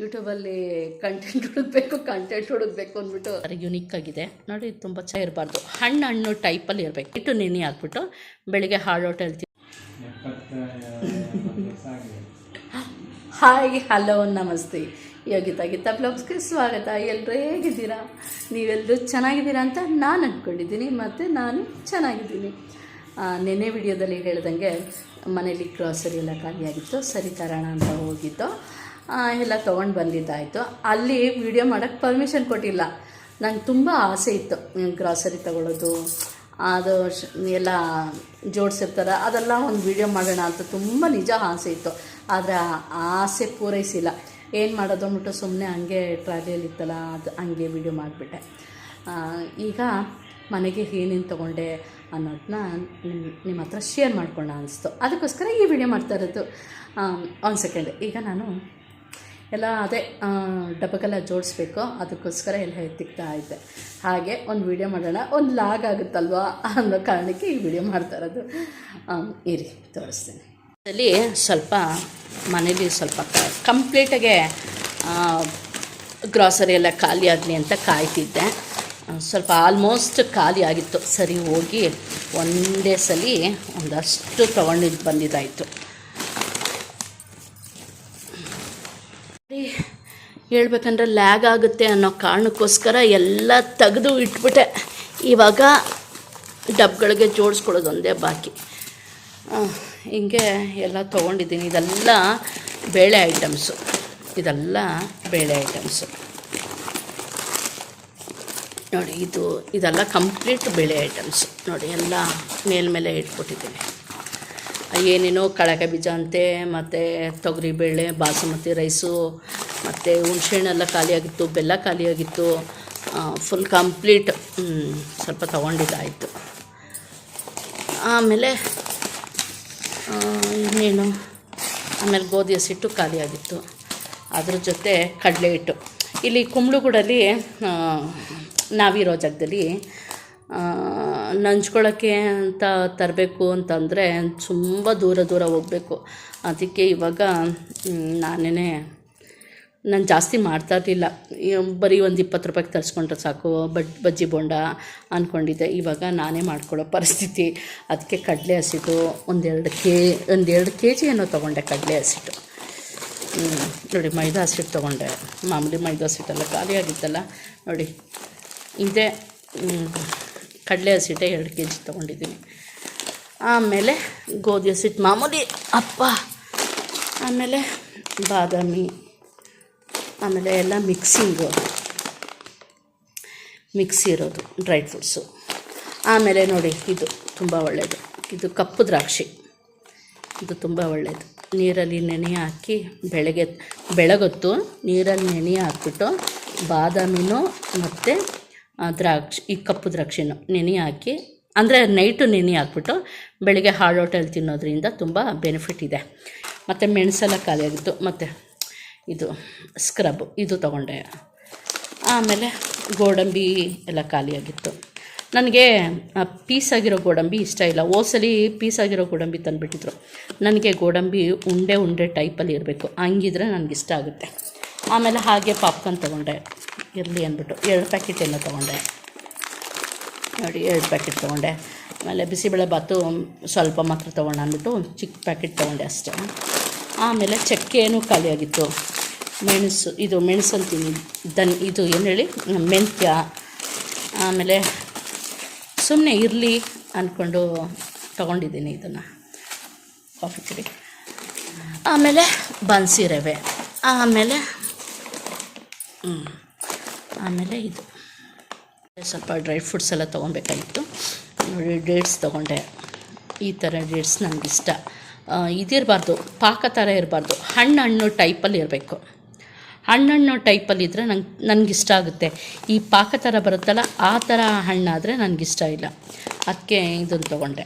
ಯೂಟ್ಯೂಬಲ್ಲಿ ಕಂಟೆಂಟ್ ಹುಡುಕ್ಬೇಕು ಕಂಟೆಂಟ್ ಹುಡುಕ್ಬೇಕು ಅಂದ್ಬಿಟ್ಟು. ಯುನಿಕ್ ಆಗಿದೆ. ನೋಡಿ ತುಂಬ ಚೆನ್ನಾಗಿ ಇರಬಾರ್ದು. ಹಣ್ಣು ಹಣ್ಣು ಟೈಪಲ್ಲಿ ಇರಬೇಕು. ಇಟ್ಟು ನೆನೆ ಹಾಕ್ಬಿಟ್ಟು ಬೆಳಿಗ್ಗೆ ಔಟ್ ಹೇಳ್ತೀವಿ ಹಾಯ್ ಹಲೋ ನಮಸ್ತೆ. ಯೋಗಿತಾ ಗೀತಾ ಬ್ಲಾಗ್ಸ್ಗೆ ಸ್ವಾಗತ. ಎಲ್ಲರೂ ಹೇಗಿದ್ದೀರಾ? ನೀವೆಲ್ಲರೂ ಚೆನ್ನಾಗಿದ್ದೀರಾ ಅಂತ ನಾನು ಅಂದ್ಕೊಂಡಿದ್ದೀನಿ ಮತ್ತು ನಾನು ಚೆನ್ನಾಗಿದ್ದೀನಿ. ನೆನೆ ನೆನ್ನೆ ವಿಡಿಯೋದಲ್ಲಿ ಹೇಳ್ದಂಗೆ ಮನೇಲಿ ಗ್ರಾಸರಿ ಎಲ್ಲ ಖಾಲಿಯಾಗಿತ್ತು. ಸರಿ ತರೋಣ ಅಂತ ಹೋಗಿದ್ದು. ಎಲ್ಲ ತೊಗೊಂಡು ಬಂದಿದ್ದಾಯಿತು. ಅಲ್ಲಿ ವಿಡಿಯೋ ಮಾಡೋಕ್ಕೆ ಪರ್ಮಿಷನ್ ಕೊಟ್ಟಿಲ್ಲ. ನಂಗೆ ತುಂಬ ಆಸೆ ಇತ್ತು. ಗ್ರಾಸರಿ ತಗೊಳ್ಳೋದು ಅದು ಎಲ್ಲ ಜೋಡಿಸಿರ್ತಾರೆ, ಅದೆಲ್ಲ ಒಂದು ವಿಡಿಯೋ ಮಾಡೋಣ ಅಂತ ತುಂಬ ನಿಜ ಆಸೆ ಇತ್ತು. ಆದರೆ ಆಸೆ ಪೂರೈಸಿಲ್ಲ. ಏನು ಮಾಡೋದು ಅಂದ್ಬಿಟ್ಟು ಸುಮ್ಮನೆ ಹಂಗೆ ಟ್ರಾಲಿಯಲ್ಲಿ ಇತ್ತಲ್ಲ, ಅದು ಹಂಗೆ ವಿಡಿಯೋ ಮಾಡಿಬಿಟ್ಟೆ. ಈಗ ಮನೆಗೆ ಏನೇನು ತೊಗೊಂಡೆ ಅನ್ನೋದನ್ನ ನಿಮ್ಮ ಹತ್ರ ಶೇರ್ ಮಾಡ್ಕೊಳ್ಳೋಣ ಅನಿಸ್ತು. ಅದಕ್ಕೋಸ್ಕರ ಈ ವಿಡಿಯೋ ಮಾಡ್ತಾ ಇರೋದು. ಒಂದು ಸೆಕೆಂಡ್ ಈಗ ನಾನು ಎಲ್ಲ ಅದೇ ಡಬ್ಬಕ್ಕೆಲ್ಲ ಜೋಡಿಸ್ಬೇಕು. ಅದಕ್ಕೋಸ್ಕರ ಎಲ್ಲ ಎತ್ತಿಕ್ತಾ ಇದ್ದೆ. ಹಾಗೆ ಒಂದು ವಿಡಿಯೋ ಮಾಡೋಣ. ಒಂದು ಲಾಗ್ ಆಗುತ್ತಲ್ವಾ ಅನ್ನೋ ಕಾರಣಕ್ಕೆ ಈ ವಿಡಿಯೋ ಮಾಡ್ತಾ ಇರೋದು. ಇರಿ, ತೋರಿಸ್ತೀನಿ. ಅಲ್ಲಿ ಸ್ವಲ್ಪ ಮನೇಲಿ ಸ್ವಲ್ಪ ಕಂಪ್ಲೀಟಾಗೆ ಗ್ರಾಸರಿ ಎಲ್ಲ ಖಾಲಿ ಆಗಲಿ ಅಂತ ಕಾಯ್ತಿದ್ದೆ. ಸ್ವಲ್ಪ ಆಲ್ಮೋಸ್ಟ್ ಖಾಲಿ ಆಗಿತ್ತು. ಸರಿ ಹೋಗಿ ಒಂದೇ ಸಲ ಒಂದಷ್ಟು ತೊಗೊಂಡಿದ್ದು ಬಂದಿದ್ದಾಯಿತು. ಹೇಳ್ಬೇಕಂದ್ರೆ ಲ್ಯಾಗ್ ಆಗುತ್ತೆ ಅನ್ನೋ ಕಾರಣಕ್ಕೋಸ್ಕರ ಎಲ್ಲ ತೆಗೆದು ಇಟ್ಬಿಟ್ಟೆ. ಇವಾಗ ಡಬ್ಗಳಿಗೆ ಜೋಡಿಸ್ಕೊಳ್ಳೋದು ಒಂದೇ ಬಾಕಿ. ಹಿಂಗೆ ಎಲ್ಲ ತೊಗೊಂಡಿದ್ದೀನಿ. ಇದೆಲ್ಲ ಬೇಳೆ ಐಟಮ್ಸು. ಇದೆಲ್ಲ ಬೇಳೆ ಐಟಮ್ಸು. ನೋಡಿ, ಇದು, ಇದೆಲ್ಲ ಕಂಪ್ಲೀಟ್ ಬೇಳೆ ಐಟಮ್ಸು. ನೋಡಿ, ಎಲ್ಲ ಮೇಲ್ಮೇಲೆ ಇಟ್ಬಿಟ್ಟಿದ್ದೀನಿ. ಏನೇನೋ ಕಳಕ ಬೀಜ ಅಂತೆ ಮತ್ತು ತೊಗರಿಬೇಳೆ ಬಾಸುಮತಿ ರೈಸು, ಮತ್ತು ಹುಣ್ಸೆಹಣ್ಣೆಲ್ಲ ಖಾಲಿಯಾಗಿತ್ತು, ಬೆಲ್ಲ ಖಾಲಿಯಾಗಿತ್ತು. ಫುಲ್ ಕಂಪ್ಲೀಟ್ ಸ್ವಲ್ಪ ತೊಗೊಂಡಿದ್ದಾಯಿತು. ಆಮೇಲೆ ಇನ್ನೇನು? ಆಮೇಲೆ ಗೋಧಿ ಹಸಿಟ್ಟು ಖಾಲಿಯಾಗಿತ್ತು. ಅದ್ರ ಜೊತೆ ಕಡಲೆ ಹಿಟ್ಟು. ಇಲ್ಲಿ ಕುಂಬ್ಳಗೂಡಲ್ಲಿ ನಾವಿರೋ ಜಾಗದಲ್ಲಿ ನಂಚ್ಕೊಳ್ಳೋಕ್ಕೆ ಅಂತ ತರಬೇಕು ಅಂತಂದರೆ ತುಂಬ ದೂರ ದೂರ ಹೋಗಬೇಕು. ಅದಕ್ಕೆ ಇವಾಗ ನಾನೇ ನಾನು ಜಾಸ್ತಿ ಮಾಡ್ತಾ ಇರಲಿಲ್ಲ. ಬರೀ ಒಂದು ಇಪ್ಪತ್ತು ರೂಪಾಯಿಗೆ ತರಿಸ್ಕೊಂಡ್ರೆ ಸಾಕು, ಬಡ್, ಬಜ್ಜಿ ಬೋಂಡ ಅಂದ್ಕೊಂಡಿದ್ದೆ ಇವಾಗ ನಾನೇ ಮಾಡ್ಕೊಳ್ಳೋ ಪರಿಸ್ಥಿತಿ. ಅದಕ್ಕೆ ಕಡಲೆ ಹಸಿಟ್ಟು ಒಂದೆರಡು ಕೆ ಒಂದೆರಡು ಕೆ ಜಿ ಏನೋ ತೊಗೊಂಡೆ ಕಡಲೆ ಹಸಿಟ್ಟು. ನೋಡಿ ಮೈದಾ ಹಸಿಟ್ಟು ತೊಗೊಂಡೆ. ಮಾಮೂಲಿ ಮೈದಾ ಹಸಿಟ್ಟೆಲ್ಲ ಖಾಲಿ ಆಗಿತ್ತಲ್ಲ ನೋಡಿ. ಇದೇ ಕಡಲೆ ಹಸಿಟ್ಟೆ ಎರಡು ಕೆ ಜಿ ತೊಗೊಂಡಿದ್ದೀನಿ ಆಮೇಲೆ ಗೋಧಿ ಹಸಿಟ್ಟು ಮಾಮೂಲಿ ಅಪ್ಪ ಆಮೇಲೆ ಬಾದಾಮಿ, ಆಮೇಲೆ ಎಲ್ಲ ಮಿಕ್ಸಿಂಗು ಮಿಕ್ಸಿ ಇರೋದು ಡ್ರೈ ಫ್ರೂಟ್ಸು ಆಮೇಲೆ ನೋಡಿ, ಇದು ತುಂಬ ಒಳ್ಳೆಯದು ಇದು ಕಪ್ಪು ದ್ರಾಕ್ಷಿ. ಇದು ತುಂಬ ಒಳ್ಳೆಯದು ನೀರಲ್ಲಿ ನೆನೆ ಹಾಕಿ ಬೆಳಗ್ಗೆ, ಬೆಳಗೊತ್ತು ನೀರಲ್ಲಿ ನೆನೆ ಹಾಕ್ಬಿಟ್ಟು ಬಾದಾಮಿನೂ ಮತ್ತು ದ್ರಾಕ್ಷಿ, ಈ ಕಪ್ಪು ದ್ರಾಕ್ಷಿನೂ ನೆನೆ ಹಾಕಿ, ಅಂದರೆ ನೈಟು ನೆನೆ ಹಾಕ್ಬಿಟ್ಟು ಬೆಳಿಗ್ಗೆ ಹೋಟೆಲ್ ತಿನ್ನೋದ್ರಿಂದ ತುಂಬ ಬೆನಿಫಿಟ್ ಇದೆ. ಮತ್ತು ಮೆಣಸೆಲ್ಲ ಖಾಲಿಯಾಗಿತ್ತು ಮತ್ತು ಇದು ಸ್ಕ್ರಬ್ ಇದು ತೊಗೊಂಡೆ. ಆಮೇಲೆ ಗೋಡಂಬಿ ಎಲ್ಲ ಖಾಲಿಯಾಗಿತ್ತು ನನಗೆ ಪೀಸ್ ಆಗಿರೋ ಗೋಡಂಬಿ ಇಷ್ಟ ಇಲ್ಲ. ಓಸಲಿ ಪೀಸ್ ಆಗಿರೋ ಗೋಡಂಬಿ ತಂದುಬಿಟ್ಟಿದ್ರು. ನನಗೆ ಗೋಡಂಬಿ ಉಂಡೆ ಉಂಡೆ ಟೈಪಲ್ಲಿ ಇರಬೇಕು. ಹಂಗಿದ್ರೆ ನನಗಿಷ್ಟ ಆಗುತ್ತೆ. ಆಮೇಲೆ ಹಾಗೆ ಪಾಪ್ಕಾರ್ನ್ ತೊಗೊಂಡೆ. ಇರಲಿ ಅಂದ್ಬಿಟ್ಟು ಎರಡು ಪ್ಯಾಕೆಟ್ ಏನೋ ತೊಗೊಂಡೆ. ನೋಡಿ, ಎರಡು ಪ್ಯಾಕೆಟ್ ತೊಗೊಂಡೆ. ಆಮೇಲೆ ಬಿಸಿಬೇಳೆ ಬಾತು ಸ್ವಲ್ಪ ಮಾತ್ರ ತೊಗೊಂಡು ಅಂದ್ಬಿಟ್ಟು ಒಂದು ಚಿಕ್ಕ ಪ್ಯಾಕೆಟ್ ತೊಗೊಂಡೆ ಅಷ್ಟೇ. ಆಮೇಲೆ ಚಕ್ಕೆನೂ ಖಾಲಿಯಾಗಿತ್ತು ಮೆಣಸು, ಇದು ಮೆಣಸು ಅಂತೀನಿ. ದನ್, ಇದು ಏನು ಹೇಳಿ? ಮೆಂತ್ಯ. ಆಮೇಲೆ ಸುಮ್ಮನೆ ಇರಲಿ ಅಂದ್ಕೊಂಡು ತೊಗೊಂಡಿದ್ದೀನಿ ಇದನ್ನು. ಕಾಫಿ ಪುಡಿ ಆಮೇಲೆ ಬನ್ಸಿ ರವೆ. ಆಮೇಲೆ, ಹ್ಮ್. ಆಮೇಲೆ ಇದು. ಸ್ವಲ್ಪ ಡ್ರೈ ಫ್ರೂಟ್ಸ್ ಎಲ್ಲ ತೊಗೊಬೇಕಾಗಿತ್ತು. ನೋಡಿ ಡೇಟ್ಸ್ ತೊಗೊಂಡೆ. ಈ ಥರ ಡೇಟ್ಸ್ ನನಗಿಷ್ಟ ಇದಿರಬಾರ್ದು, ಪಾಕ ಥರ ಇರಬಾರ್ದು. ಹಣ್ಣು ಹಣ್ಣು ಟೈಪಲ್ಲಿ ಇರಬೇಕು. ಹಣ್ಣು ಟೈಪಲ್ಲಿ ಇದ್ದರೆ ನಂಗೆ ಇಷ್ಟ ಆಗುತ್ತೆ. ಈ ಪಾಕ ಥರ ಬರುತ್ತಲ್ಲ, ಆ ಥರ ಹಣ್ಣಾದರೆ ಇಷ್ಟ ಇಲ್ಲ. ಅದಕ್ಕೆ ಇದನ್ನು ತೊಗೊಂಡೆ.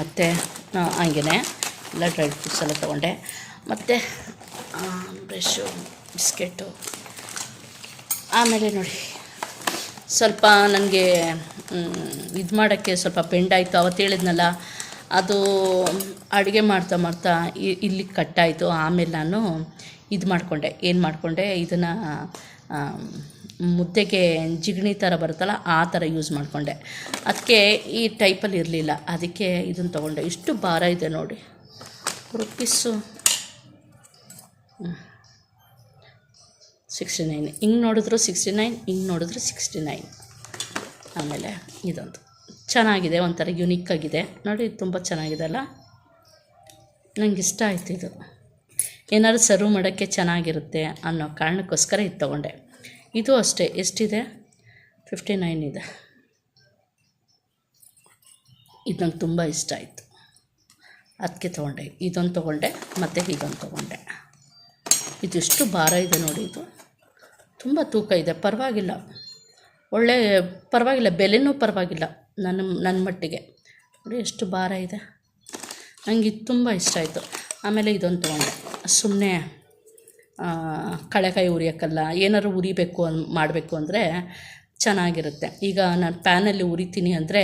ಮತ್ತು ಹಂಗೆ ಎಲ್ಲ ಡ್ರೈ ಫ್ರೂಟ್ಸ್ ಎಲ್ಲ ತೊಗೊಂಡೆ. ಮತ್ತು ಬ್ರಷು. ಬಿಸ್ಕೆಟು. ಆಮೇಲೆ ನೋಡಿ, ಸ್ವಲ್ಪ ನನಗೆ ಇದು ಮಾಡೋಕ್ಕೆ ಸ್ವಲ್ಪ ಪೆಂಡಾಯಿತು ಅವತ್ತು ಹೇಳಿದ್ನಲ್ಲ, ಅದು ಅಡುಗೆ ಮಾಡ್ತಾ ಮಾಡ್ತಾ ಇಲ್ಲಿ ಕಟ್ಟಾಯಿತು. ಆಮೇಲೆ ನಾನು ಇದು ಮಾಡಿಕೊಂಡೆ. ಏನು ಮಾಡಿಕೊಂಡೆ? ಇದನ್ನು ಮುದ್ದೆಗೆ ಜಿಗಣಿ ಥರ ಬರುತ್ತಲ್ಲ, ಆ ಥರ ಯೂಸ್ ಮಾಡಿಕೊಂಡೆ. ಅದಕ್ಕೆ ಈ ಟೈಪಲ್ಲಿ ಇರಲಿಲ್ಲ. ಅದಕ್ಕೆ ಇದನ್ನು ತೊಗೊಂಡೆ. ಇಷ್ಟು ಭಾರ ಇದೆ ನೋಡಿ. ರುಪೀಸು. Sixty nine. ಹಿಂಗೆ ನೋಡಿದ್ರು ಸಿಕ್ಸ್ಟಿ ನೈನ್, ಹಿಂಗೆ ನೋಡಿದ್ರು ಸಿಕ್ಸ್ಟಿ ನೈನ್. ಆಮೇಲೆ ಇದೊಂದು ಚೆನ್ನಾಗಿದೆ, ಒಂಥರ ಯುನಿಕ್ ಆಗಿದೆ. ನೋಡಿ, ತುಂಬ ಚೆನ್ನಾಗಿದೆ ಅಲ್ಲ? ನಂಗೆ ಇಷ್ಟ ಆಯ್ತು ಇದು. ಏನಾದ್ರು ಸರ್ವ್ ಮಾಡೋಕ್ಕೆ ಚೆನ್ನಾಗಿರುತ್ತೆ ಅನ್ನೋ ಕಾರಣಕ್ಕೋಸ್ಕರ ಇದು ತೊಗೊಂಡೆ. ಇದು ಅಷ್ಟೇ. ಎಷ್ಟಿದೆ? ಫಿಫ್ಟಿ ನೈನ್ ಇದೆ. ಇದು ನಂಗೆ ತುಂಬ ಇಷ್ಟ ಆಯಿತು. ಅದಕ್ಕೆ ತೊಗೊಂಡೆ. ಇದೊಂದು ತೊಗೊಂಡೆ, ಮತ್ತು ಇದೊಂದು ತೊಗೊಂಡೆ. ಇದಿಷ್ಟು ಭಾರ ಇದೆ ನೋಡಿ ಇದು. ತುಂಬ ತೂಕ ಇದೆ. ಪರವಾಗಿಲ್ಲ. ಒಳ್ಳೆ, ಪರವಾಗಿಲ್ಲ. ಬೆಲೆನೂ ಪರವಾಗಿಲ್ಲ ನನ್ನ ನನ್ನ ಮಟ್ಟಿಗೆ. ನೋಡಿ ಎಷ್ಟು ಭಾರ ಇದೆ. ನನಗೆ ಇದು ತುಂಬ ಇಷ್ಟ ಆಯಿತು. ಆಮೇಲೆ ಇದೊಂದು ತೊಗೊಂಡೆ. ಸುಮ್ಮನೆ ಕಳೆಕಾಯಿ ಉರಿಯೋಕ್ಕಲ್ಲ. ಏನಾದ್ರು ಉರಿಬೇಕು ಅನ್, ಮಾಡಬೇಕು ಅಂದರೆ ಚೆನ್ನಾಗಿರುತ್ತೆ. ಈಗ ನಾನು ಪ್ಯಾನಲ್ಲಿ ಉರಿತೀನಿ ಅಂದರೆ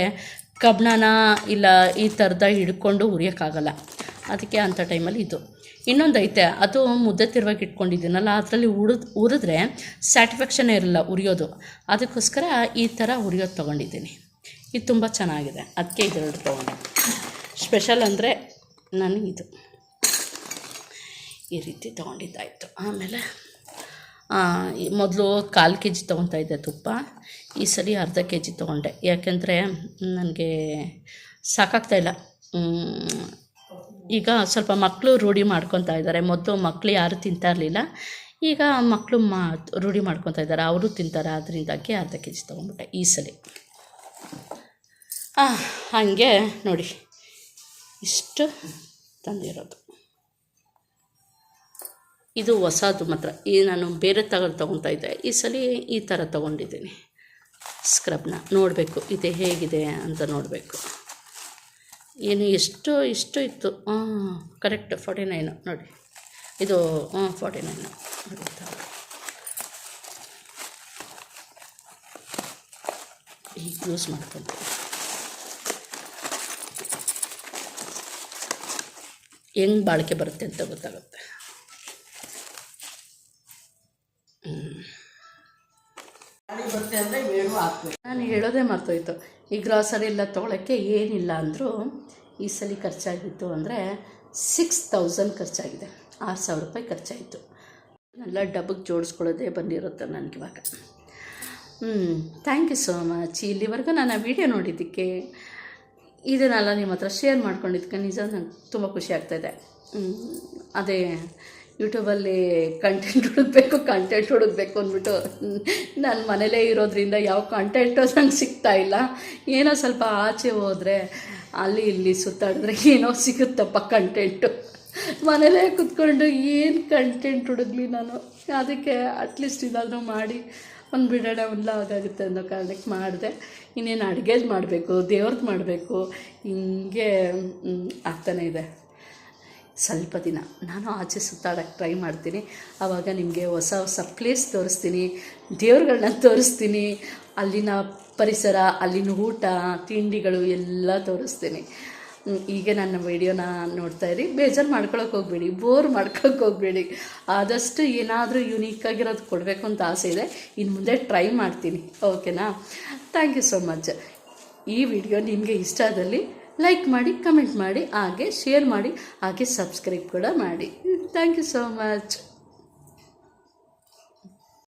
ಕಬ್ಣನ ಇಲ್ಲ ಈ ಥರದ ಹಿಡ್ಕೊಂಡು ಉರಿಯೋಕ್ಕಾಗಲ್ಲ. ಅದಕ್ಕೆ ಅಂಥ ಟೈಮಲ್ಲಿ ಇದು ಇನ್ನೊಂದು ಐತೆ, ಅದು ಮುದ್ದೆ ತಿರುವಾಗಿ ಇಟ್ಕೊಂಡಿದ್ದೀನಲ್ಲ, ಅದರಲ್ಲಿ ಉರಿದ್, ಉರಿದ್ರೆ ಸ್ಯಾಟಿಸ್ಫ್ಯಾಕ್ಷನೇ ಇರಲ್ಲ ಉರಿಯೋದು. ಅದಕ್ಕೋಸ್ಕರ ಈ ಥರ ಉರಿಯೋದು ತೊಗೊಂಡಿದ್ದೀನಿ. ಇದು ತುಂಬ ಚೆನ್ನಾಗಿದೆ. ಅದಕ್ಕೆ ಇದೆರಡು ತೊಗೊಂಡೆ ಸ್ಪೆಷಲ್ ಅಂದರೆ ನಾನು ಇದು. ಈ ರೀತಿ ತೊಗೊಂಡಿದ್ದಾಯಿತು. ಆಮೇಲೆ ಮೊದಲು ಕಾಲು ಕೆ ಜಿ ಇದ್ದೆ ತುಪ್ಪ. ಈ ಸರಿ ಅರ್ಧ ಕೆ ಜಿ ತೊಗೊಂಡೆ. ಯಾಕೆಂದರೆ, ನನಗೆ ಸಾಕಾಗ್ತಾಯಿಲ್ಲ ಈಗ ಸ್ವಲ್ಪ ಮಕ್ಕಳು ರೂಢಿ ಮಾಡ್ಕೊತಾ ಇದ್ದಾರೆ. ಮೊದಲು ಮಕ್ಕಳು ಯಾರು ತಿಂತಾ ಇರಲಿಲ್ಲ. ಈಗ ಮಕ್ಕಳು ಮಾ ರೂಢಿ ಮಾಡ್ಕೊತಾ ಇದ್ದಾರೆ. ಅವರು ತಿಂತಾರೆ. ಅದರಿಂದಾಗಿ ಅರ್ಧ ಕೆ ಜಿ ತೊಗೊಂಡ್ಬಿಟ್ಟೆ ಈ ಸಲ. ಹಾಗೆ ನೋಡಿ. ಇಷ್ಟು ತಂದಿರೋದು. ಇದು ಹೊಸದು ಮಾತ್ರ. ಈ ನಾನು ಬೇರೆ ತಗೊಂಡು ತೊಗೊತಾ ಇದ್ದೆ. ಈ ಸಲ ಈ ಥರ ತೊಗೊಂಡಿದ್ದೀನಿ. ಸ್ಕ್ರಬ್ನ ನೋಡಬೇಕು. ಇದು ಹೇಗಿದೆ ಅಂತ ನೋಡಬೇಕು. ಏನು ಎಷ್ಟು ಇಷ್ಟು ಇತ್ತು. ಹಾಂ ಕರೆಕ್ಟ್ ಫಾರ್ಟಿ ನೈನು ನೋಡಿ. ಇದು ಹಾಂ ಫಾರ್ಟಿ ನೈನು ನೋಡಿ. ಈಗ ಯೂಸ್ ಮಾಡ್ಕೊಂಡು ಹೆಂಗೆ ಬಾಳಿಕೆ ಬರುತ್ತೆ ಅಂತ ಗೊತ್ತಾಗುತ್ತೆ. ಹೇಳೋದೇ ಮರ್ತೋಯ್ತು. ಈ ಗ್ರಾಸರಿ ಎಲ್ಲ ತೊಗೊಳಕ್ಕೆ ಏನಿಲ್ಲ ಅಂದರೂ ಈ ಸಲ ಖರ್ಚಾಗಿತ್ತು ಅಂದರೆ ಸಿಕ್ಸ್ ತೌಸಂಡ್ ಖರ್ಚಾಗಿದೆ. ಆರು ಸಾವಿರ ರೂಪಾಯಿ ಖರ್ಚಾಯಿತು. ಎಲ್ಲ ಡಬ್ಬಕ್ಕೆ ಜೋಡಿಸ್ಕೊಳ್ಳೋದೇ ಬಂದಿರುತ್ತೆ ನನಗಿವಾಗ ಹ್ಞೂ ಥ್ಯಾಂಕ್ ಯು ಸೋ ಮಚ್ ಇಲ್ಲಿವರೆಗೂ ನಾನು ಆ ವಿಡಿಯೋ ನೋಡಿದ್ದಕ್ಕೆ ಇದನ್ನೆಲ್ಲ ನಿಮ್ಮ ಹತ್ರ ಶೇರ್ ಮಾಡ್ಕೊಂಡಿದ್ದಕ್ಕೆ ನಿಜ ನಂಗೆ ತುಂಬ ಖುಷಿ ಆಗ್ತಾಯಿದೆ ಅದೇ ಯೂಟ್ಯೂಬಲ್ಲಿ ಕಂಟೆಂಟ್ ಹುಡುಕ್ಬೇಕು ಕಂಟೆಂಟ್ ಹುಡುಕ್ಬೇಕು ಅಂದ್ಬಿಟ್ಟು, ನಾನು ಮನೇಲೇ ಇರೋದ್ರಿಂದ ಯಾವ ಕಂಟೆಂಟು ನಂಗೆ ಸಿಗ್ತಾ ಇಲ್ಲ. ಏನೋ ಸ್ವಲ್ಪ ಆಚೆ ಹೋದರೆ, ಅಲ್ಲಿ ಇಲ್ಲಿ ಸುತ್ತಾಡಿದ್ರೆ ಏನೋ ಸಿಗುತ್ತಪ್ಪ ಕಂಟೆಂಟು ಮನೇಲೇ ಕುತ್ಕೊಂಡು ಏನು ಕಂಟೆಂಟ್ ಹುಡುಗ್ಲಿ ನಾನು? ಅದಕ್ಕೆ ಅಟ್ಲೀಸ್ಟ್ ಇದಾದರೂ ಮಾಡಿ, ಒಂದು ಬಿಡೋಣ ಒಂದು ಆಗುತ್ತೆ ಅನ್ನೋ ಕಾರಣಕ್ಕೆ ಮಾಡಿದೆ. ಇನ್ನೇನು ಅಡುಗೆದು ಮಾಡಬೇಕು ದೇವ್ರದ್ದು ಮಾಡಬೇಕು. ಹಿಂಗೆ ಆಗ್ತಾನೆ ಆಗ್ತಾನೇ ಇದೆ. ಸ್ವಲ್ಪ ದಿನ. ನಾನು ಆಚೆ ಸುತ್ತಾಡೋಕ್ಕೆ ಟ್ರೈ ಮಾಡ್ತೀನಿ. ಆವಾಗ ನಿಮಗೆ ಹೊಸ ಹೊಸ ಪ್ಲೇಸ್ ತೋರಿಸ್ತೀನಿ. ದೇವ್ರುಗಳನ್ನ ತೋರಿಸ್ತೀನಿ. ಅಲ್ಲಿನ ಪರಿಸರ, ಅಲ್ಲಿನ ಊಟ, ತಿಂಡಿಗಳು ಎಲ್ಲ ತೋರಿಸ್ತೀನಿ. ಈಗ ನನ್ನ ವಿಡಿಯೋನ ನೋಡ್ತಾ ಇರಿ. ಬೇಜಾರು ಮಾಡ್ಕೊಳಕ್ಕೆ ಹೋಗಬೇಡಿ. ಬೋರ್ ಮಾಡ್ಕೊಳಕ್ಕೆ ಹೋಗ್ಬೇಡಿ. ಆದಷ್ಟು ಏನಾದರೂ ಯುನೀಕಾಗಿರೋದು ಕೊಡಬೇಕು ಅಂತ ಆಸೆ ಇದೆ. ಇನ್ನು ಮುಂದೆ ಟ್ರೈ ಮಾಡ್ತೀನಿ. ಓಕೆನಾ ಥ್ಯಾಂಕ್ ಯು ಸೋ ಮಚ್ ಈ ವಿಡಿಯೋ ನಿಮಗೆ ಇಷ್ಟ ಆದಲ್ಲಿ ಲೈಕ್ ಮಾಡಿ ಕಮೆಂಟ್ ಮಾಡಿ, ಹಾಗೆ ಶೇರ್ ಮಾಡಿ, ಹಾಗೆ ಸಬ್ಸ್ಕ್ರೈಬ್ ಕೂಡ ಮಾಡಿ. Thank you so much